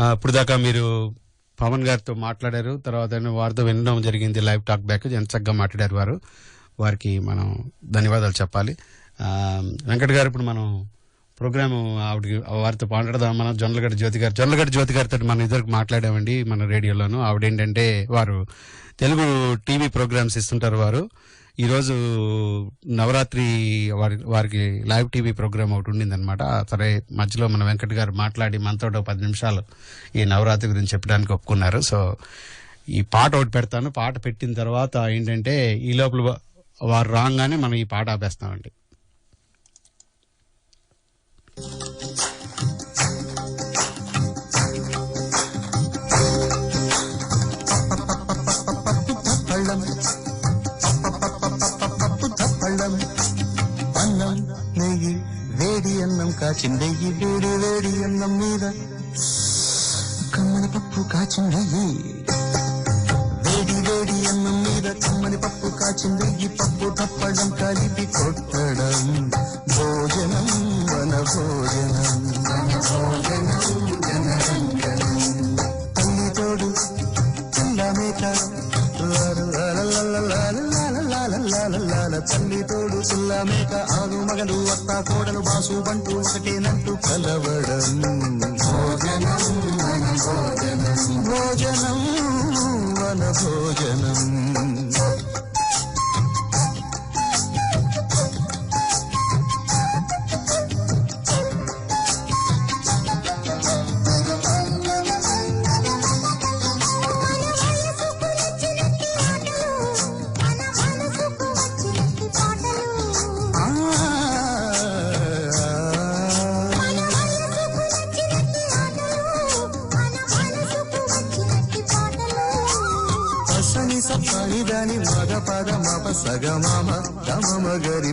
ఇప్పుడు దాకా మీరు పవన్ గారితో మాట్లాడారు తర్వాత వారితో వినడం జరిగింది లైవ్ టాక్ బ్యాక్ ఎంత చక్కగా మాట్లాడారు వారు. వారికి మనం ధన్యవాదాలు చెప్పాలి. వెంకట్ గారు ఇప్పుడు మనం ప్రోగ్రామ్ ఆవిడకి వారితో మాట్లాడదాం. మనం జొన్నలగడ్డ జ్యోతి గారు జొన్నలగడ్డ జ్యోతి గారితో మనం ఇద్దరికి మాట్లాడామండి మన రేడియోలోను. ఆవిడ ఏంటంటే వారు తెలుగు టీవీ ప్రోగ్రామ్స్ ఇస్తుంటారు వారు. ఈరోజు నవరాత్రి వారి వారికి లైవ్ టీవీ ప్రోగ్రామ్ ఒకటి ఉండిందనమాట సరే మధ్యలో మన వెంకట్ గారు మాట్లాడి మనతో పది నిమిషాలు ఈ నవరాత్రి గురించి చెప్పడానికి ఒప్పుకున్నారు. సో ఈ పాట ఒకటి పెడతాను. పాట పెట్టిన తర్వాత ఏంటంటే ఈ లోపల వారు రాగానే మనం ఈ పాట ఆపేస్తామండి. అన్నం కాచిందెయ్యి వేడి వేడి అన్నం మీద ஆலவடம் జనరంజనం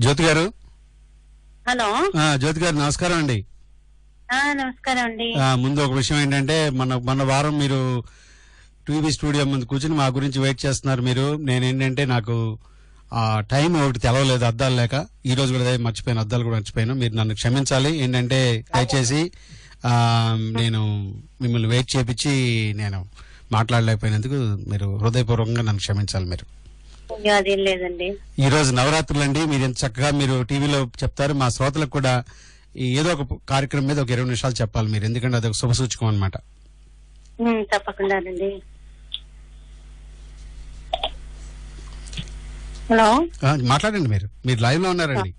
జ్యోతి గారు? హలో. ఆ, జ్యోతి గారు నమస్కారం అండి. ఆ, నమస్కారం అండి. ఆ, ముందు ఒక విషయం ఏంటంటే మన మన వారం మీరు టీవీ స్టూడియో ముందు కూర్చుని మా గురించి వెయిట్ చేస్తున్నారు మీరు. నేనేంటంటే నాకు ఆ టైం ఒకటి తెలవలేదు అద్దాలు లేక. ఈ రోజు కూడా మర్చిపోయాను అద్దాలు కూడా మర్చిపోయాను. మీరు నన్ను క్షమించాలి. ఏంటంటే దయచేసి ఆ, నేను మిమ్మల్ని వెయిట్ చేపించి నేను మాట్లాడలేకపోయినందుకు మీరు హృదయపూర్వకంగా నన్ను క్షమించాలి మీరు. లేదండి. ఈ రోజు నవరాత్రులు అండి. మీరు ఎంత చక్కగా మీరు టీవీలో చెప్తారు. మా శ్రోతలకు కూడా ఏదో ఒక కార్యక్రమం మీద ఒక ఇరవై నిమిషాలు చెప్పాలి మీరు. ఎందుకంటే అది ఒక శుభ సూచకం అనమాట ఉమ్, హలో? మాట్లాడండి మీరు. మీరు లైవ్లో ఉన్నారండి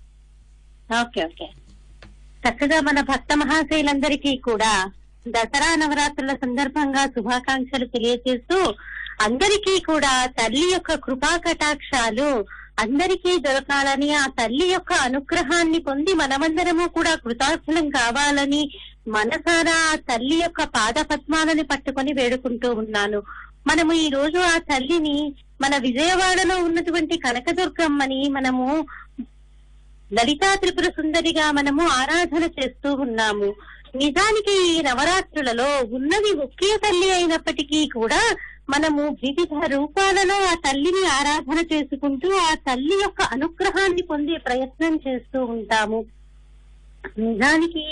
ఓకే ఓకే. చక్కగా మన భక్త మహాశైలందరికీ కూడా దసరా నవరాత్రుల సందర్భంగా శుభాకాంక్షలు తెలియజేస్తూ అందరికీ కూడా తల్లి యొక్క కృపా కటాక్షాలు అందరికీ దొరకాలని ఆ తల్లి యొక్క అనుగ్రహాన్ని పొంది మనమందరము కూడా కృతార్థులం కావాలని మనసారా ఆ తల్లి యొక్క పాద పద్మాలని పట్టుకొని వేడుకుంటూ ఉన్నాను. మనము ఈ రోజు ఆ తల్లిని మన విజయవాడలో ఉన్నటువంటి కనకదుర్గమ్మని మనము లలితా త్రిపుర సుందరిగా మనము ఆరాధన చేస్తూ ఉన్నాము. నిజానికి ఈ నవరాత్రులలో ఉన్నది ఒకే తల్లి అయినప్పటికీ కూడా మనము వివిధ రూపాలలో ఆ తల్లిని ఆరాధన చేసుకుంటూ ఆ తల్లి యొక్క అనుగ్రహాన్ని పొందే ప్రయత్నం చేస్తూ ఉంటాము. నిజానికి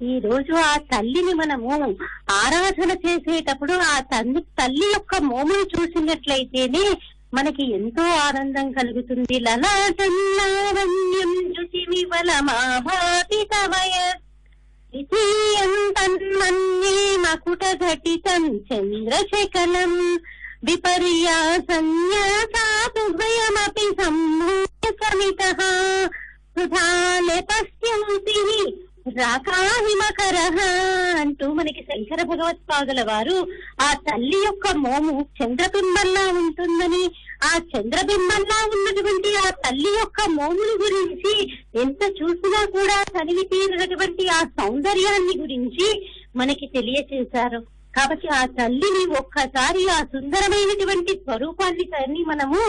ఈ రోజు ఆ తల్లిని మనము ఆరాధన చేసేటప్పుడు ఆ తల్లి తల్లి యొక్క మోమును చూసినట్లయితేనే మనకి ఎంతో ఆనందం కలుగుతుంది. లలాటన్నావన్యం రుచిమి బలమాభాతి తవయ ద్వితీయం తన్మన్యే మకుట ఘటితం చంద్రశకలం విపర్యాసన్యాసాతుభయమపి సమ్మూయ సమిత సుధాలపస్యంసి రాకాహిమకర అంటూ మనకి శంకర భగవత్పాదుల వారు ఆ తల్లి యొక్క మోము చంద్రబింబంలా ఉంటుందని ఆ చంద్రబింబంలా ఉన్నటువంటి ఆ తల్లి యొక్క మోముని గురించి ఎంత చూసినా కూడా చదివి తీరినటువంటి ఆ సౌందర్యాన్ని గురించి మనకి తెలియచేశారు. కాబట్టి ఆ తల్లిని ఒక్కసారి ఆ సుందరమైనటువంటి స్వరూపాన్ని తల్లి మనము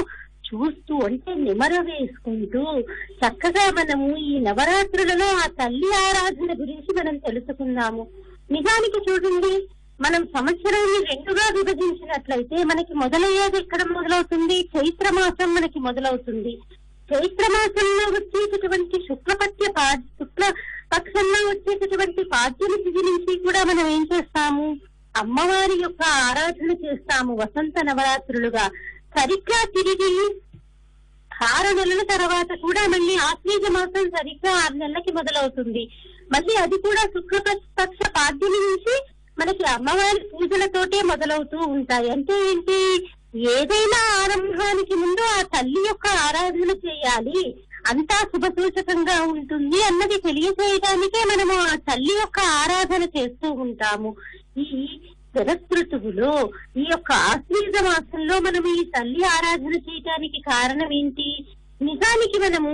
చూస్తూ అంటే నిమర వేసుకుంటూ చక్కగా మనము ఈ నవరాత్రులలో ఆ తల్లి ఆరాధన గురించి మనం తెలుసుకుందాము. నిజానికి చూడండి మనం సంవత్సరాన్ని రెండుగా విభజించినట్లయితే మనకి మొదలయ్యేది ఎక్కడ మొదలవుతుంది? చైత్ర మాసం మనకి మొదలవుతుంది. చైత్ర మాసంలో వచ్చేటటువంటి శుక్లపత్య పా- శుక్ల పక్షంలో వచ్చేటటువంటి పాడ్యమి తిథి నుంచి కూడా మనం ఏం చేస్తాము? అమ్మవారి యొక్క ఆరాధన చేస్తాము వసంత నవరాత్రులుగా. సరిగ్గా తిరిగి ఆరు నెలల తర్వాత కూడా మళ్ళీ ఆశ్వేజ మాసం సరిగ్గా ఆరు నెలలకి మొదలవుతుంది. మళ్ళీ అది కూడా శుక్లపక్ష పాడ్యమి నుంచి మనకి అమ్మవారి పూజలతోటే మొదలవుతూ ఉంటాయి. అంటే ఏంటి? ఏదైనా ఆరంభానికి ముందు ఆ తల్లి యొక్క ఆరాధన చేయాలి. అంతా శుభ సూచకంగా ఉంటుంది అన్నది తెలియజేయడానికే మనము ఆ తల్లి యొక్క ఆరాధన చేస్తూ ఉంటాము. ఈ శరదృతువులో ఈ యొక్క ఆశ్వీజ మాసంలో మనం ఈ తల్లి ఆరాధన చేయటానికి కారణం ఏంటి నిజానికి మనము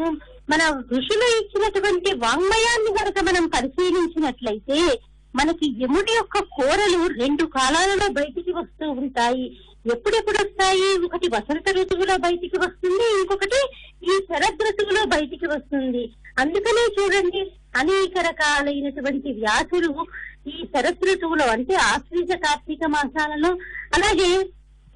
మన ఋషులు ఇచ్చినటువంటి వాంగ్మయాన్ని కనుక మనం పరిశీలించినట్లయితే మనకి యముడి యొక్క కోరలు రెండు కాలాలలో బయటికి వస్తూ ఉంటాయి. ఎప్పుడెప్పుడు వస్తాయి? ఒకటి వసంత ఋతువులో బయటికి వస్తుంది ఇంకొకటి ఈ శరద్ ఋతువులో బయటికి వస్తుంది. అందుకనే చూడండి అనేక రకాలైనటువంటి వ్యాసులు ఈ శరత్ ఋతువులో అంటే ఆశ్రీజ కార్తీక మాసాలలో అలాగే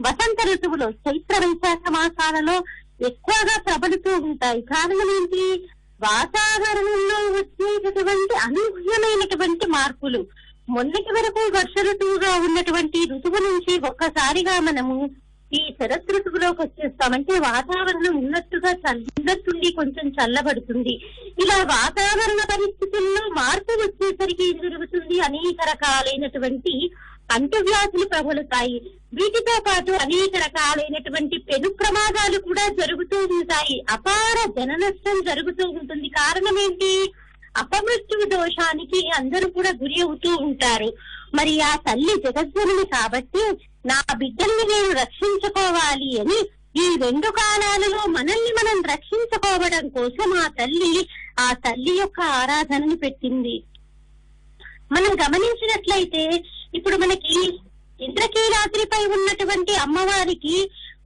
వసంత ఋతువులో చైత్ర వైశాఖ మాసాలలో ఎక్కువగా ప్రబలుతూ ఉంటాయి. కారణం ఏంటి? వాతావరణంలో వచ్చేటటువంటి అనూహ్యమైనటువంటి మార్పులు. మొన్నటి వరకు వర్ష ఋతువుగా ఉన్నటువంటి ఋతువు నుంచి ఒక్కసారిగా మనము ఈ శరత్ ఋతువులోకి వచ్చేస్తామంటే వాతావరణం ఉన్నట్టుగా ఉన్నట్టుండి కొంచెం చల్లబడుతుంది. ఇలా వాతావరణ పరిస్థితుల్లో మార్పు వచ్చేసరికి ఏం జరుగుతుంది? అనేక రకాలైనటువంటి అంటువ్యాధులు ప్రబలుతాయి. వీటితో పాటు అనేక రకాలైనటువంటి పెను ప్రమాదాలు కూడా జరుగుతూ ఉంటాయి. అపార జన నష్టం జరుగుతూ ఉంటుంది. కారణం ఏంటి అపమృత్యు దోషానికి అందరూ కూడా గురి అవుతూ ఉంటారు. మరి ఆ తల్లి జగజ్జనులు కాబట్టి నా బిడ్డల్ని నేను రక్షించుకోవాలి అని ఈ రెండు కాలాలలో మనల్ని మనం రక్షించుకోవడం కోసం ఆ తల్లి ఆ తల్లి యొక్క ఆరాధనను పెట్టింది. మనం గమనించినట్లయితే ఇప్పుడు మనకి ఇంద్రకీలాద్రిపై ఉన్నటువంటి అమ్మవారికి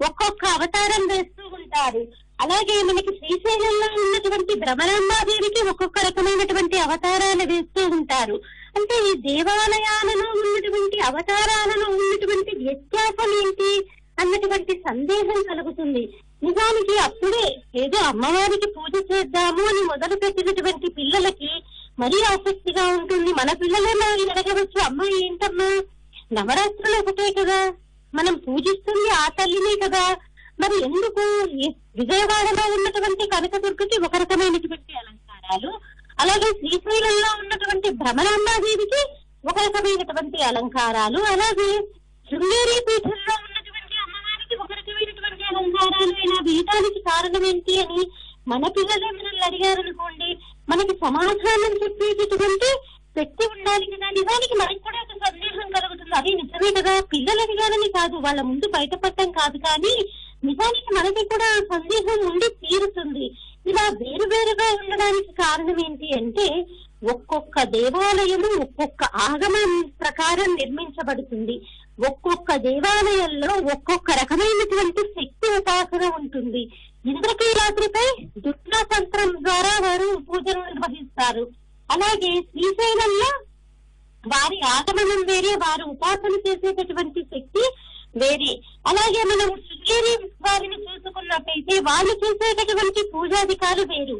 ఒక్కొక్క అవతారం వేస్తూ ఉంటారు. అలాగే మనకి శ్రీశైలంలో ఉన్నటువంటి భ్రమరాంబాదేవికి ఒక్కొక్క రకమైనటువంటి అవతారాలు వేస్తూ ఉంటారు. అంటే ఈ దేవాలయాలలో ఉన్నటువంటి అవతారాలలో ఉన్నటువంటి వ్యత్యాసం ఏంటి అన్నటువంటి సందేహం కలుగుతుంది. నిజానికి అప్పుడే ఏదో అమ్మవారికి పూజ చేద్దాము అని మొదలు పెట్టినటువంటి పిల్లలకి మరీ ఆసక్తిగా ఉంటుంది. మన పిల్లలే అడగవచ్చు అమ్మాయి ఏంటమ్మా? నవరాత్రులు ఒకటే కదా. మనం పూజిస్తుంది ఆ తల్లినే కదా. మరి ఎందుకు విజయవాడలో ఉన్నటువంటి కనకదుర్గకి ఒక రకమైనటువంటి అలంకారాలు? అలాగే శ్రీశైలంలో ఉన్నటువంటి భ్రమరాంబాదేవికి ఒక రకమైనటువంటి అలంకారాలు. అలాగే శృంగేరి పీఠంలో ఉన్నటువంటి అమ్మవారికి ఒక రకమైనటువంటి అలంకారాలు. అయినా వేయటానికి కారణం ఏంటి అని మన పిల్లలే మనల్ని అడిగారనుకోండి మనకి సమాధానం చెప్పేటటువంటి వ్యక్తి ఉండాలి కదా నిజానికి మనకి కూడా ఒక సందేహం కలుగుతుంది. అది నిజమే కదా? పిల్లలు కానీ కాదు. వాళ్ళ ముందు బయటపడటం కాదు కానీ నిజానికి మనకి కూడా సందేహం ఉండి తీరుతుంది. ఇలా వేరు వేరుగా ఉండడానికి కారణం ఏంటి అంటే ఒక్కొక్క దేవాలయము ఒక్కొక్క ఆగమం ప్రకారం నిర్మించబడుతుంది. ఒక్కొక్క దేవాలయంలో ఒక్కొక్క రకమైనటువంటి శక్తి ఉపాసన ఉంటుంది. ఇంద్రకీలాద్రిపై దుర్గా తంత్రం ద్వారా వారు పూజలు నిర్వహిస్తారు. అలాగే శ్రీశైలంలో వారి ఆగమనం వేరే వారు ఉపాసన చేసేటటువంటి శక్తి వేరే. అలాగే మనం శృంగేరి వారిని చూసుకున్నట్టయితే వాళ్ళు చేసేటటువంటి పూజాధికారు వేరు.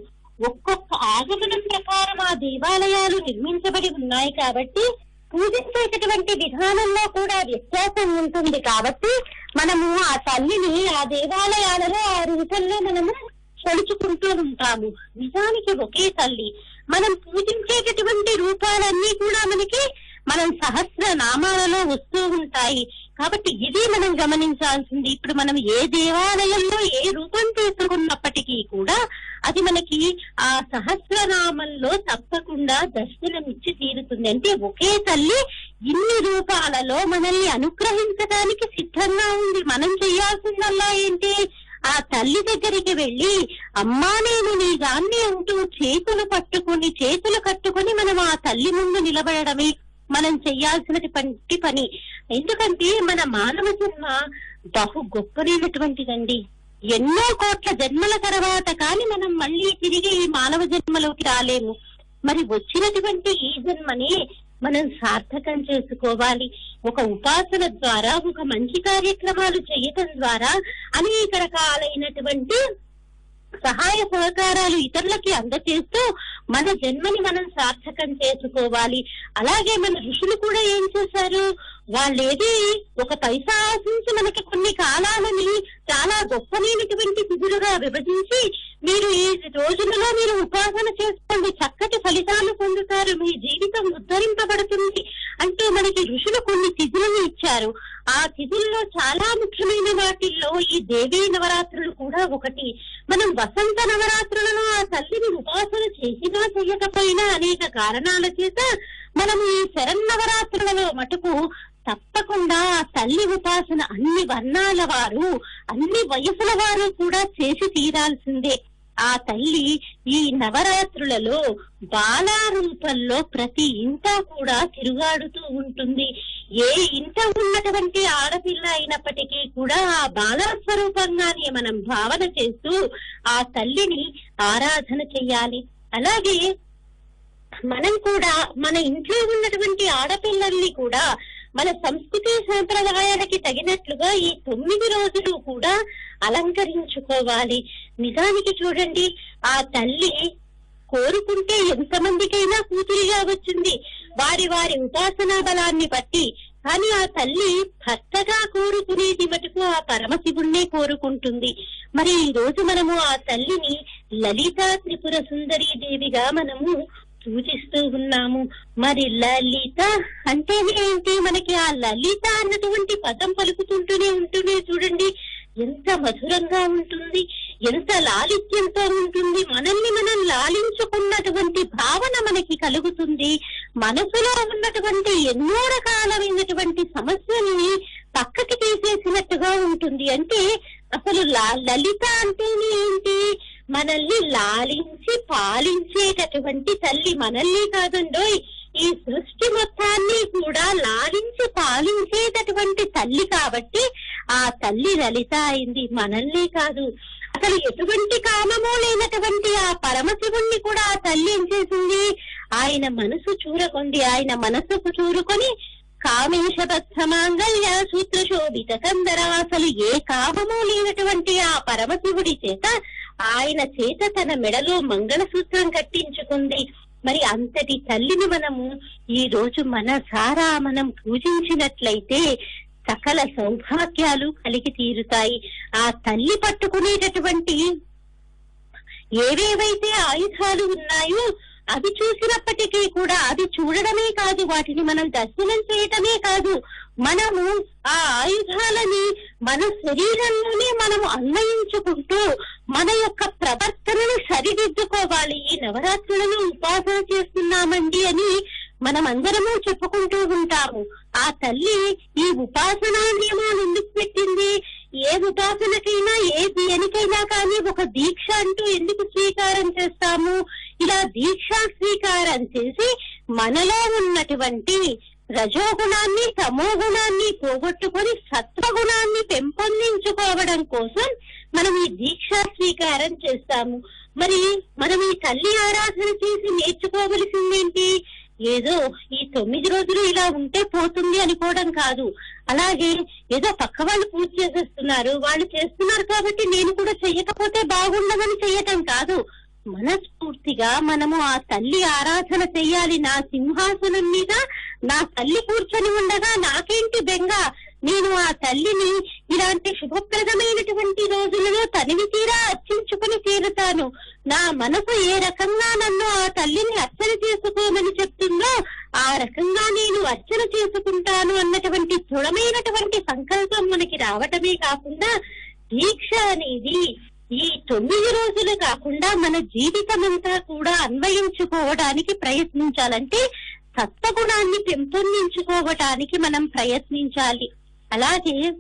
ఒక్కొక్క ఆగమనం ప్రకారం ఆ దేవాలయాలు నిర్మించబడి ఉన్నాయి కాబట్టి పూజించేటటువంటి విధానంలో కూడా వ్యత్యాసం ఉంటుంది కాబట్టి మనము ఆ తల్లిని ఆ దేవాలయాలలో ఆ రూపంలో మనము కొలుచుకుంటూ ఉంటాము. నిజానికి ఒకే తల్లి. మనం పూజించేటటువంటి రూపాలన్నీ కూడా మనకి మనం సహస్ర నామాలలో వస్తూ ఉంటాయి. కాబట్టి ఇది మనం గమనించాల్సింది. ఇప్పుడు మనం ఏ దేవాలయంలో ఏ రూపం తీసుకున్నప్పటికీ కూడా అది మనకి ఆ సహస్రనామంలో తప్పకుండా దర్శనమిచ్చి తీరుతుంది. అంటే ఒకే తల్లి ఇన్ని రూపాలలో మనల్ని అనుగ్రహించడానికి సిద్ధంగా ఉంది మనం చేయాల్సిందల్లా ఏంటి? ఆ తల్లి దగ్గరికి వెళ్ళి అమ్మా నేను నీ దాన్ని అంటూ చేతులు పట్టుకుని చేతులు కట్టుకుని మనం ఆ తల్లి ముందు నిలబడడమే. మనం చెయ్యాల్సినటువంటి పని. ఎందుకంటే మన మానవ జన్మ బహు గొప్పదైనటువంటిదండి. ఎన్నో కోట్ల జన్మల తర్వాత కానీ మనం మళ్ళీ తిరిగి ఈ మానవ జన్మలోకి రాలేము. మరి వచ్చినటువంటి ఈ జన్మని మనం సార్థకం చేసుకోవాలి. ఒక ఉపాసన ద్వారా ఒక మంచి కార్యక్రమాలు చేయటం ద్వారా అనేక రకాలైనటువంటి సహాయ సహకారాలు ఇతరులకి అందచేస్తూ మన జన్మని మనం సార్థకం చేసుకోవాలి. అలాగే మన ఋషులు కూడా ఏం చేశారు? వాళ్ళేది ఒక పైసా ఆశించి మనకి కొన్ని కాలాలని చాలా గొప్పనైనటువంటి విధులుగా విభజించి మీరు ఈ రోజులలో మీరు ఉపాసన చేసుకోండి. చక్కటి ఫలితాలు పొందుతారు. మీ జీవితం ఉద్ధరింపబడుతుంది. అంటూ మనకి ఋషులు కొన్ని తిథులను ఇచ్చారు. ఆ తిథుల్లో చాలా ముఖ్యమైన వాటిల్లో ఈ దేవీ నవరాత్రులు కూడా ఒకటి. మనం వసంత నవరాత్రులలో ఆ తల్లిని ఉపాసన చేసినా చేయకపోయినా అనేక కారణాల చేత మనం ఈ శరన్నవరాత్రులలో మటుకు తప్పకుండా ఆ తల్లి ఉపాసన అన్ని వర్ణాల వారు అన్ని వయసుల వారు కూడా చేసి తీరాల్సిందే. ఆ తల్లి ఈ నవరాత్రులలో బాల రూపంలో ప్రతి ఇంట కూడా తిరుగాడుతూ ఉంటుంది. ఏ ఇంట ఉన్నటువంటి ఆడపిల్ల అయినప్పటికీ కూడా ఆ బాలా స్వరూపంగానే మనం భావన చేస్తూ ఆ తల్లిని ఆరాధన చెయ్యాలి. అలాగే మనం కూడా మన ఇంట్లో ఉన్నటువంటి ఆడపిల్లల్ని కూడా మన సంస్కృతి సాంప్రదాయాలకి తగినట్లుగా ఈ తొమ్మిది రోజులు కూడా అలంకరించుకోవాలి. నిజానికి చూడండి ఆ తల్లి కోరుకుంటే ఎంతమందికైనా కూతురిగా వచ్చింది. వారి వారి ఉపాసనా బలాన్ని బట్టి కానీ ఆ తల్లి భర్తగా కోరుకునేది మటుకు ఆ పరమశివుణ్ణే కోరుకుంటుంది. మరి ఈ రోజు మనము ఆ తల్లిని లలిత త్రిపుర సుందరీ దేవిగా మనము సూచిస్తూ ఉన్నాము. మరి లలిత అంటే ఏంటి? మనకి ఆ లలిత అన్నటువంటి పదం పలుకుతుంటూనే ఉంటూనే చూడండి. ఎంత మధురంగా ఉంటుంది. ఎంత లాలిత్యంతో ఉంటుంది. మనల్ని మనం లాలి కలుగుతుంది. మనసులో ఉన్నటువంటి ఎన్నో రకాలైనటువంటి సమస్యల్ని పక్కకి తీసేసినట్టుగా ఉంటుంది. అంటే అసలు లా- లలిత అంటేనే ఏంటి? మనల్ని లాలించి పాలించేటటువంటి తల్లి మనల్ని కాదండో ఈ సృష్టి మొత్తాన్ని కూడా లాలించి పాలించేటటువంటి తల్లి కాబట్టి ఆ తల్లి లలిత అయింది. మనల్ని కాదు. అసలు ఎటువంటి కామము లేనటువంటి ఆ పరమశివుణ్ణి కూడా ఆ తల్లి ఏం చేసింది? ఆయన మనసు చూరకొంది ఆయన మనసుకు చూరుకొని కామేశబద్ధమాంగళ్య సూత్ర శోభిత కందర అసలు ఏ కామము లేనటువంటి ఆ పరమశివుడి చేత ఆయన చేత తన మెడలో మంగళసూత్రం కట్టించుకుంది. మరి అంతటి తల్లిని మనము ఈ రోజు మన సారా మనం పూజించినట్లయితే సకల సౌభాగ్యాలు కలిగి తీరుతాయి. ఆ తల్లి పట్టుకునేటటువంటి ఏవేవైతే ఆయుధాలు ఉన్నాయో అవి చూసినప్పటికీ కూడా అవి చూడడమే కాదు వాటిని మనం దర్శనం చేయటమే కాదు. మనము ఆ ఆయుధాలని మన శరీరంలోనే మనము అన్వయించుకుంటూ మన యొక్క ప్రవర్తనను సరిదిద్దుకోవాలి. ఈ నవరాత్రులను ఉపాసన చేస్తున్నామండి అని మనం అందరము చెప్పుకుంటూ ఉంటాము. ఆ తల్లి ఈ ఉపాసనా నియమాలు ఎందుకు పెట్టింది? ఏ ఉపాసనకైనా ఏ దేనికైనా కానీ ఒక దీక్ష అంటూ ఎందుకు స్వీకారం చేస్తాము? ఇలా దీక్షా స్వీకారం చేసి మనలో ఉన్నటువంటి రజోగుణాన్ని తమోగుణాన్ని పోగొట్టుకొని సత్వగుణాన్ని పెంపొందించుకోవడం కోసం మనం ఈ దీక్షా స్వీకారం చేస్తాము. మరి మనం ఈ తల్లి ఆరాధన చేసి నేర్చుకోవలసిందేంటి ఏదో ఈ తొమ్మిది రోజులు ఇలా ఉంటే పోతుంది అనుకోవడం కాదు. అలాగే ఏదో పక్క వాళ్ళు పూజ చేసేస్తున్నారు వాళ్ళు చేస్తున్నారు కాబట్టి నేను కూడా చెయ్యకపోతే బాగుండదని చెయ్యటం కాదు. మనస్ఫూర్తిగా మనము ఆ తల్లి ఆరాధన చెయ్యాలి. నా సింహాసనం మీద నా తల్లి కూర్చొని ఉండగా నాకేంటి బెంగ? నేను ఆ తల్లిని ఇలాంటి శుభప్రదమైనటువంటి రోజులలో తనివి తీరా అర్చించుకుని తీరుతాను. నా మనసు ఏ రకంగా నన్ను ఆ తల్లిని అర్చన చేసుకోమని చెప్తుందో ఆ రకంగా నేను అర్చన చేసుకుంటాను అన్నటువంటి దృఢమైనటువంటి సంకల్పం మనకి రావటమే కాకుండా దీక్ష అనేది ఈ తొమ్మిది రోజులు కాకుండా మన జీవితం అంతా కూడా అన్వయించుకోవడానికి ప్రయత్నించాలంటే సత్వగుణాన్ని పెంపొందించుకోవటానికి మనం ప్రయత్నించాలి. అలాగే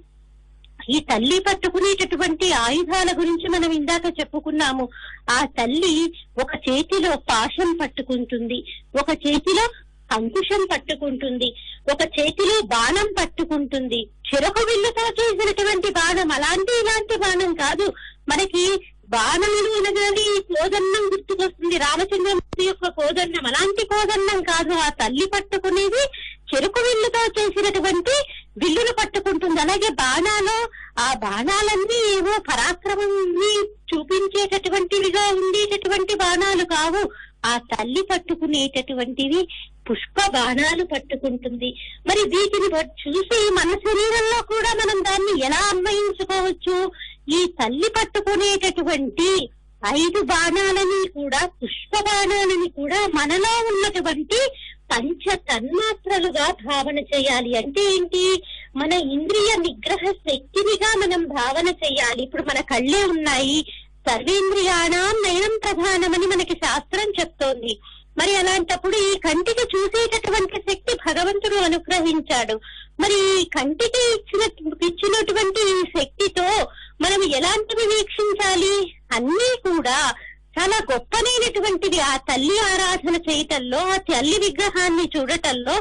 ఈ తల్లి పట్టుకునేటటువంటి ఆయుధాల గురించి మనం ఇందాక చెప్పుకున్నాము. ఆ తల్లి ఒక చేతిలో పాశం పట్టుకుంటుంది ఒక చేతిలో అంకుశం పట్టుకుంటుంది ఒక చేతిలో బాణం పట్టుకుంటుంది. చెరకు విల్లుతో చేసినటువంటి బాణం అలాంటి ఇలాంటి బాణం కాదు. మనకి బాణములు అనగానే కోదన్నం గుర్తుకొస్తుంది. రామచంద్రమూర్తి యొక్క కోదన్నం. అలాంటి కోదన్నం కాదు. ఆ తల్లి పట్టుకునేది చెరుకు విల్లుతో చేసినటువంటి విల్లును పట్టుకుంటుంది. అలాగే బాణాలు ఆ బాణాలన్నీ ఏవో పరాక్రమాన్ని చూపించేటటువంటివిగా ఉండేటటువంటి బాణాలు కావు. ఆ తల్లి పట్టుకునేటటువంటివి పుష్ప బాణాలు పట్టుకుంటుంది. మరి వీటిని చూసి మన శరీరంలో కూడా మనం దాన్ని ఎలా అన్వయించుకోవచ్చు? ఈ తల్లి పట్టుకునేటటువంటి ఐదు బాణాలని కూడా పుష్ప బాణాలని కూడా మనలో ఉన్నటువంటి పంచ తన్మాత్రలుగా భావన చేయాలి. అంటే ఏంటి? మన ఇంద్రియ నిగ్రహ శక్తినిగా మనం భావన చేయాలి. ఇప్పుడు మన కళ్ళే ఉన్నాయి. సర్వేంద్రియాణం నయనం ప్రధానమని మనకి శాస్త్రం చెప్తోంది. మరి అలాంటప్పుడు ఈ కంటికి చూసేటటువంటి శక్తి భగవంతుడు అనుగ్రహించాడు. మరి ఈ కంటికి ఇచ్చిన ఇచ్చినటువంటి ఈ శక్తితో మనం ఎలాంటివి వీక్షించాలి? అన్నీ కూడా చాలా గొప్పనైనటువంటిది ఆ తల్లి ఆరాధన చేయటంలో ఆ తల్లి విగ్రహాన్ని చూడటంలో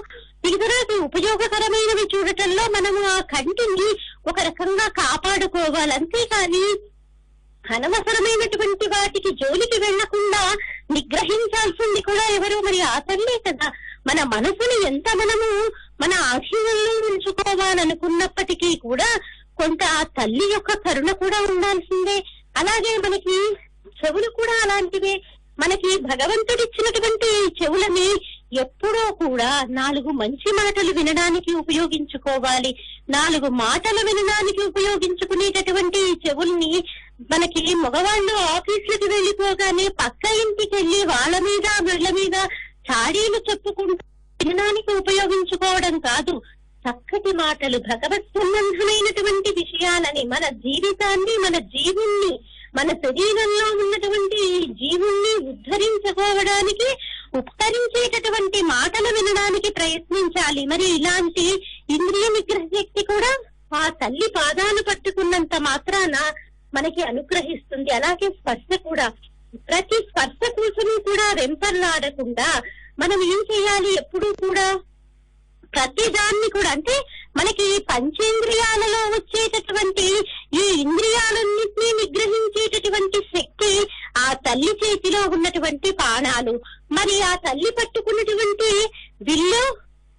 ఇతరులకు ఉపయోగకరమైనవి చూడటంలో మనము ఆ కంటిని ఒక రకంగా కాపాడుకోవాలి. అంతేకాని అనవసరమైనటువంటి వాటికి జోలికి వెళ్ళకుండా నిగ్రహించాల్సింది కూడా ఎవరు? మరి ఆ తల్లే కదా. మన మనసుని ఎంత మనము మన ఆశీర్వంలో ఉంచుకోవాలనుకున్నప్పటికీ కూడా కొంత ఆ తల్లి యొక్క కరుణ కూడా ఉండాల్సిందే. అలాగే మనకి చెవులు కూడా అలాంటివే. మనకి భగవంతుడిచ్చినటువంటి ఈ చెవులని ఎప్పుడో కూడా నాలుగు మంచి మాటలు వినడానికి ఉపయోగించుకోవాలి. నాలుగు మాటలు వినడానికి ఉపయోగించుకునేటటువంటి చెవుల్ని మనకి మగవాళ్ళు ఆఫీసులకు వెళ్ళిపోగానే పక్క ఇంటికి వెళ్ళి వాళ్ళ మీద వీళ్ళ మీద చాడీలు చెప్పుకుంటూ వినడానికి ఉపయోగించుకోవడం కాదు. చక్కటి మాటలు భగవత్ సంబంధమైనటువంటి విషయాలని మన జీవితాన్ని మన జీవుణ్ణి మన శరీరంలో ఉన్నటువంటి జీవుణ్ణి ఉద్ధరించుకోవడానికి ఉత్తరించేటటువంటి మాటలు వినడానికి ప్రయత్నించాలి. మరి ఇలాంటి ఇంద్రియ నిగ్రహ శక్తి కూడా ఆ తల్లి పాదాలు పట్టుకున్నంత మాత్రాన మనకి అనుగ్రహిస్తుంది. అలాగే స్పర్శ కూడా. ప్రతి స్పర్శ కూర్చుని కూడా వెంపర్లాడకుండా మనం ఏం చేయాలి? ఎప్పుడూ కూడా ప్రతి దాన్ని కూడా అంటే మనకి ఈ పంచేంద్రియాలలో వచ్చేటటువంటి ఈ ఇంద్రియాలన్నింటినీ నిగ్రహించేటటువంటి శక్తి ఆ తల్లి చేతిలో ఉన్నటువంటి బాణాలు మరి ఆ తల్లి పట్టుకున్నటువంటి విల్లు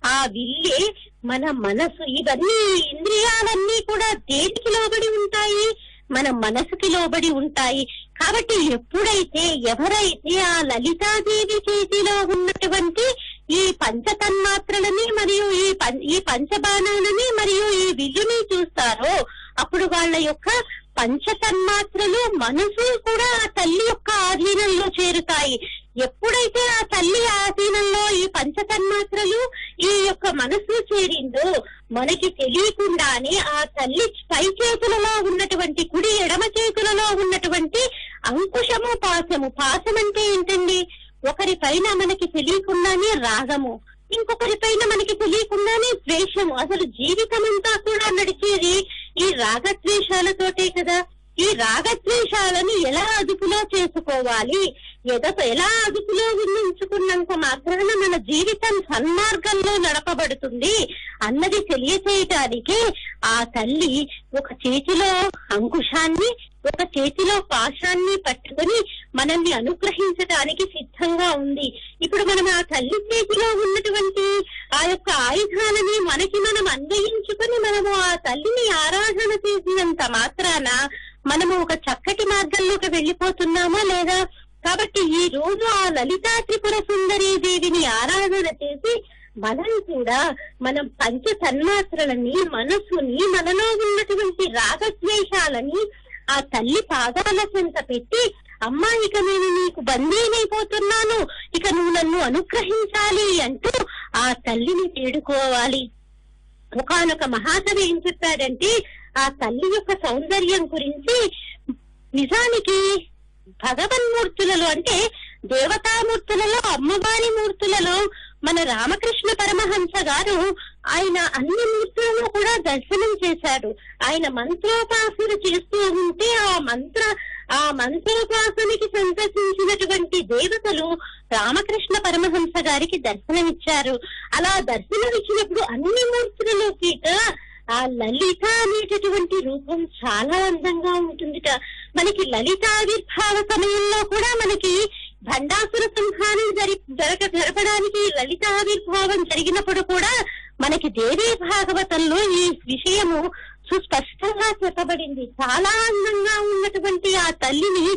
ఆ విల్లే మన మనసు ఇవన్నీ ఇంద్రియాలన్నీ కూడా దేనికి లోబడి ఉంటాయి? మన మనసుకి లోబడి ఉంటాయి. కాబట్టి ఎప్పుడైతే ఎవరైతే ఆ లలితాదేవి చేతిలో ఉన్నటువంటి ఈ పంచ తన్మాత్రలని మరియు ఈ ఈ పంచబాణాలని మరియు ఈ విజుని చూస్తారో అప్పుడు వాళ్ళ యొక్క పంచ తన్మాత్రలు మనసు కూడా ఆ తల్లి యొక్క ఆధీనంలో చేరుతాయి. ఎప్పుడైతే ఆ తల్లి ఆధీనంలో ఈ పంచ తన్మాత్రలు ఈ యొక్క మనసు చేరిందో మనకి తెలియకుండానే ఆ తల్లి పై చేతులలో ఉన్నటువంటి కుడి ఎడమ చేతులలో ఉన్నటువంటి అంకుశము పాశము పాశం అంటే ఏంటండి? ఒకరి పైన మనకి తెలియకుండానే రాగము ఇంకొకరి పైన మనకి తెలియకుండానే ద్వేషము. అసలు జీవితం అంతా కూడా నడిచేది ఈ రాగద్వేషాలతోటే కదా. ఈ రాగద్వేషాలను ఎలా అదుపులో చేసుకోవాలి? ఎదట ఎలా అదుపులో ఉంచుకున్నంత మాత్రాన మన జీవితం సన్మార్గంలో నడపబడుతుంది. అన్నది తెలియచేయటానికి ఆ తల్లి ఒక చేతిలో అంకుశాన్ని ఒక చేతిలో పాశాన్ని పట్టుకొని మనల్ని అనుగ్రహించడానికి సిద్ధంగా ఉంది. ఇప్పుడు మనం ఆ తల్లి చేతిలో ఉన్నటువంటి ఆ యొక్క ఆయుధాలని మనకి మనం అన్వయించుకొని మనము ఆ తల్లిని ఆరాధన చేసినంత మాత్రాన మనము ఒక చక్కటి మార్గంలోకి వెళ్ళిపోతున్నామా లేదా? కాబట్టి ఈ రోజు ఆ లలితా త్రిపుర సుందరీ దేవిని ఆరాధన చేసి మనం కూడా మనం పంచ తన్మాత్రలని మనసుని మనలో ఉన్నటువంటి రాగద్వేషాలని ఆ తల్లి పాదాల చెంత పెట్టి అమ్మా ఇక నేను నీకు బందీనైపోతున్నాను ఇక నువ్వు నన్ను అనుగ్రహించాలి అంటూ ఆ తల్లిని వేడుకోవాలి ఒకనొక మహాకవి ఏం చెప్పాడంటే ఆ తల్లి యొక్క సౌందర్యం గురించి నిజానికి భగవన్మూర్తులలో అంటే దేవతామూర్తులలో అమ్మవారి మూర్తులలో మన రామకృష్ణ పరమహంస గారు ఆయన అన్ని మూర్తులను కూడా దర్శనం చేశాడు. ఆయన మంత్రోపాసన చేస్తూ ఉంటే ఆ మంత్ర ఆ మంత్రోపాసనకి సందర్శించినటువంటి దేవతలు రామకృష్ణ పరమహంస గారికి దర్శనమిచ్చారు. అలా దర్శనమిచ్చినప్పుడు అన్ని మూర్తులలోకి ఆ లలిత అనేటటువంటి రూపం చాలా అందంగా ఉంటుందిట. మనకి లలితావిర్భావ సమయంలో కూడా మనకి భండాసుర సంహారం జరి జరగ జరపడానికి లలితావిర్భావం జరిగినప్పుడు కూడా మనకి దేవీ భాగవతంలో ఈ విషయము సుస్పష్టంగా చెప్పబడింది. చాలా అందంగా ఉన్నటువంటి ఆ తల్లిని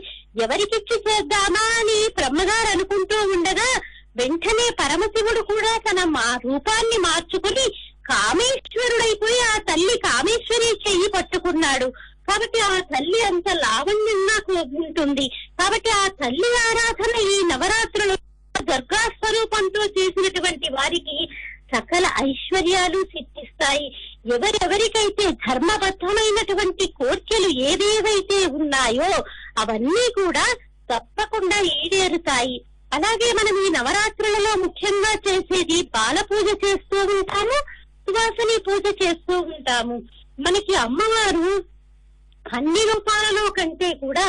ఎవరికిచ్చి చేద్దామా అని బ్రహ్మగారు అనుకుంటూ ఉండగా వెంటనే పరమశివుడు కూడా తన మా రూపాన్ని మార్చుకుని కామేశ్వరుడైపోయి ఆ తల్లి కామేశ్వరి చెయ్యి పట్టుకున్నాడు. కాబట్టి ఆ తల్లి అంత లావణ్యంగా ఉంటుంది. కాబట్టి ఆ తల్లి ఆరాధన ఈ నవరాత్రులు దుర్గా స్వరూపంతో చేసినటువంటి వారికి సకల ఐశ్వర్యాలు సిద్ధిస్తాయి. ఎవరెవరికైతే ధర్మబద్ధమైనటువంటి కోర్కెలు ఏవేవైతే ఉన్నాయో అవన్నీ కూడా తప్పకుండా ఈడేరుతాయి. అలాగే మనం ఈ నవరాత్రులలో ముఖ్యంగా చేసేది బాల పూజ చేస్తూ ఉంటాము. సువాసని పూజ చేస్తూ ఉంటాము. మనకి అమ్మవారు అన్ని రూపాలలో కంటే కూడా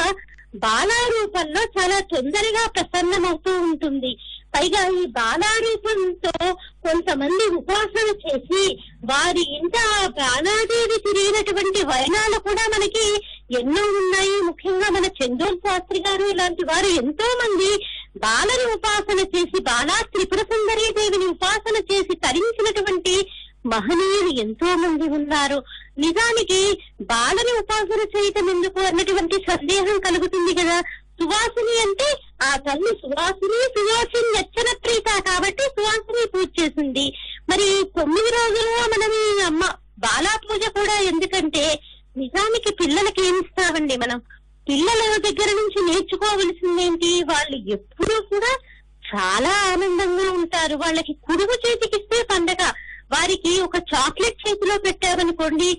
బాలా రూపంలో చాలా తొందరగా ప్రసన్నమవుతూ ఉంటుంది. పైగా ఈ బాలారూపంతో కొంతమంది ఉపాసన చేసి వారి ఇంట ప్రాణాదేవి బాలాదేవి తిరిగినటువంటి వైనాలు కూడా మనకి ఎన్నో ఉన్నాయి. ముఖ్యంగా మన చందోల్ శాస్త్రి గారు ఇలాంటి వారు ఎంతో మంది బాలని ఉపాసన చేసి బాలా త్రిపుర సుందరీ దేవిని ఉపాసన చేసి తరించినటువంటి మహనీయులు ఎంతో మంది ఉన్నారు. నిజానికి బాలని ఉపాసన చేయటం ఎందుకు అన్నటువంటి సందేహం కలుగుతుంది కదా. సువాసిని అంటే ఆ తల్లి సువాసిని సువాసిని నచ్చన ప్రీత కాబట్టి సువాసిని పూజ చేసింది మరి తొమ్మిది రోజులుగా మనం ఈ అమ్మ బాలా పూజ కూడా ఎందుకంటే నిజానికి పిల్లలకి ఏమి ఇస్తామండి మనం? పిల్లల దగ్గర నుంచి నేర్చుకోవలసిందేంటి వాళ్ళు ఎప్పుడూ కూడా చాలా ఆనందంగా ఉంటారు. వాళ్ళకి కుడుగు చేతికిస్తే పండగ. వారికి ఒక చాక్లెట్ చేతిలో పెట్టామనుకోండి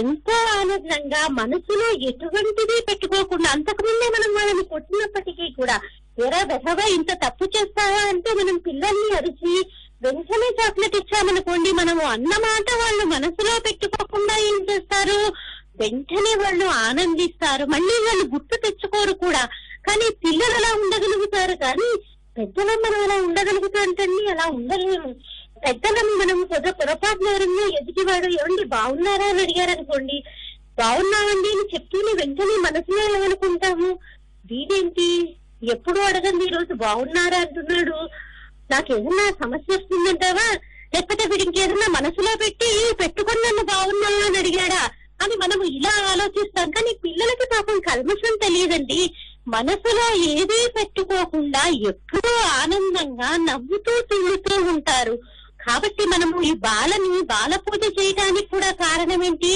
ఎంతో ఆనందంగా మనసులో ఎటువంటిది పెట్టుకోకుండా అంతకుముందే మనం వాళ్ళని కొట్టినప్పటికీ కూడా ఎరా వెధవా ఇంత తప్పు చేస్తావా అంటే మనం పిల్లల్ని అరిచి వెంటనే చాక్లెట్ ఇచ్చామనుకోండి మనము అన్నమాట వాళ్ళు మనసులో పెట్టుకోకుండా ఏం చేస్తారు? వెంటనే వాళ్ళు ఆనందిస్తారు. మళ్ళీ వాళ్ళు గుర్తు తెచ్చుకోరు కూడా. కానీ పిల్లలు అలా ఉండగలుగుతారు కానీ పెద్దలం మనం అలా ఉండగలుగుతాంటండి అలా ఉండలేము పెద్దగా మనం కొద్దిగా పొరపాటున ఎవరన్నా ఎదుటివాడు ఏమండి బాగున్నారా అని అడిగారు అనుకోండి బాగున్నామండి అని చెప్తూనే వెంటనే మనసులో ఏమనుకుంటాము? వీడేంటి? ఎప్పుడు అడగండి ఈ రోజు బాగున్నారా అంటున్నాడు. నాకేదన్నా సమస్య వస్తుందంటావా? లేకపోతే వీడికి ఇంకేదన్నా మనసులో పెట్టి పెట్టుకొని నన్ను అని అడిగాడా? అని మనం ఇలా ఆలోచిస్తాం. కానీ పిల్లలకి పాపం కల్మషం తెలియదండి. మనసులో ఏదీ పెట్టుకోకుండా ఎప్పుడూ ఆనందంగా నవ్వుతూ తిరుగుతూ ఉంటారు. కాబట్టి మనము ఈ బాలని బాల పూజ చేయడానికి కూడా కారణం ఏంటి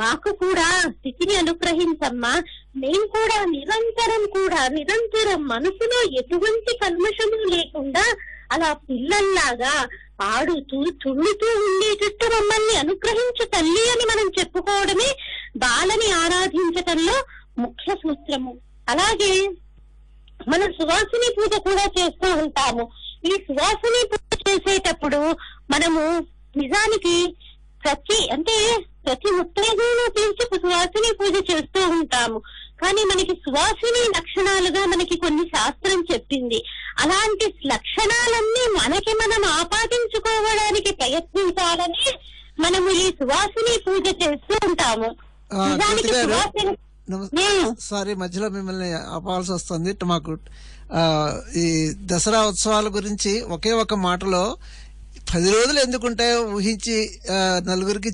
మాకు కూడా స్థితిని అనుగ్రహించమ్మా. మేము కూడా నిరంతరం కూడా నిరంతరం మనసులో ఎటువంటి కల్మషము లేకుండా అలా పిల్లల్లాగా ఆడుతూ తుళ్ళుతూ ఉండేటట్టు మమ్మల్ని అనుగ్రహించు తల్లి అని మనం చెప్పుకోవడమే బాలని ఆరాధించటంలో ముఖ్య సూత్రము. అలాగే మనం సువాసిని పూజ కూడా చేస్తూ ఉంటాము. ఈ సువాసిని పూజ చేసేటప్పుడు మనము నిజానికి ప్రతి అంటే ప్రతి ముత్తైదును తీర్చి సువాసిని పూజ చేస్తూ ఉంటాము. కానీ మనకి సువాసిని లక్షణాలుగా మనకి కొన్ని శాస్త్రం చెప్పింది. అలాంటి లక్షణాలన్నీ మనకి మనం ఆపాదించుకోవడానికి ప్రయత్నించాలని మనము ఈ సువాసిని పూజ చేస్తూ ఉంటాము. నిజానికి సువాసిని. సారీ మధ్యలో మిమ్మల్ని ఆపాల్సి వస్తుంది మాకు ఈ దసరా ఉత్సవాల గురించి ఒకే ఒక మాటలో పది రోజులు ఎందుకుంటాయో ఊహించి నలుగురికి